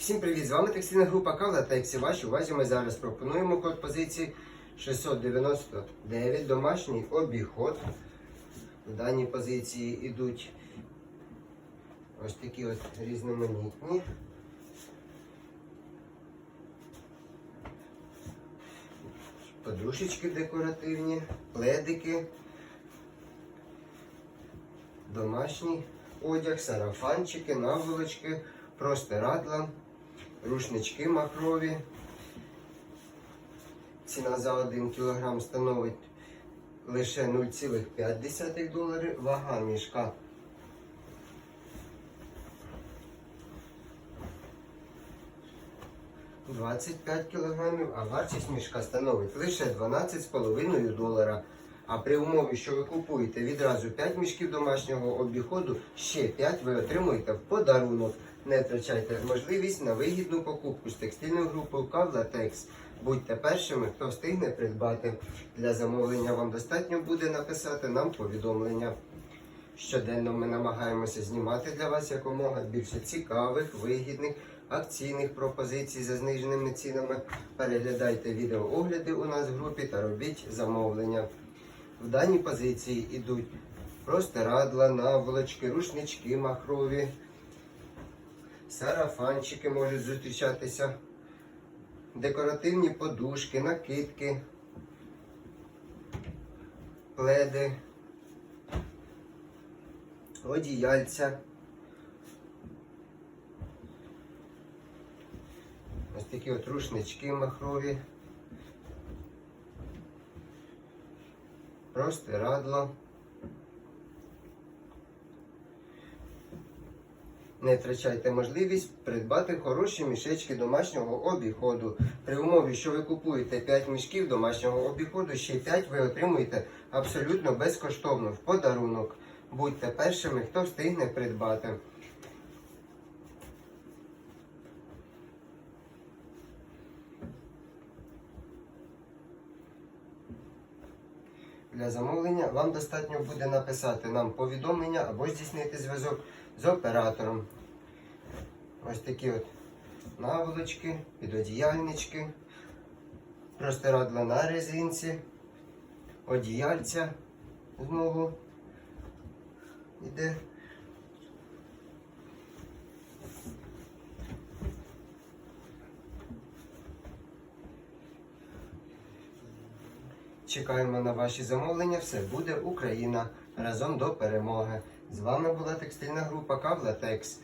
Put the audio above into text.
Всім привіт! З вами текстильна група Кавла та Ексі. Вашій увазі ми зараз пропонуємо код позиції 699 домашній обіход. В даній позиції йдуть ось такі от різноманітні. Подушечки декоративні, пледики, домашній одяг, сарафанчики, наволочки, простирадла, рушнички махрові. Ціна за 1 кг становить лише 0,5 доларів. Вага мішка – 25 кг, а вартість мішка становить лише 12,5 долара. А при умові, що ви купуєте відразу 5 мішків домашнього обіходу, ще 5 ви отримуєте в подарунок. Не втрачайте можливість на вигідну покупку з текстильною групою Кавлатекс. Будьте першими, хто встигне придбати. Для замовлення вам достатньо буде написати нам повідомлення. Щоденно ми намагаємося знімати для вас якомога більше цікавих, вигідних, акційних пропозицій за зниженими цінами. Переглядайте відеоогляди у нас в групі та робіть замовлення. В даній позиції йдуть простирадла, наволочки, рушнички махрові, сарафанчики можуть зустрічатися, декоративні подушки, накидки, пледи, одіяльця. Ось такі от рушнички махрові. Простирадло. Не втрачайте можливість придбати хороші мішечки домашнього обіходу. При умові, що ви купуєте 5 мішків домашнього обіходу, ще 5 ви отримуєте абсолютно безкоштовно в подарунок. Будьте першими, хто встигне придбати. Для замовлення вам достатньо буде написати нам повідомлення або здійснити зв'язок з оператором. Ось такі от наволочки, підодіяльнички, простирадла на резинці, одіяльця знову йде. Чекаємо на ваші замовлення. Все буде Україна разом до перемоги. З вами була текстильна група Кавлатекс.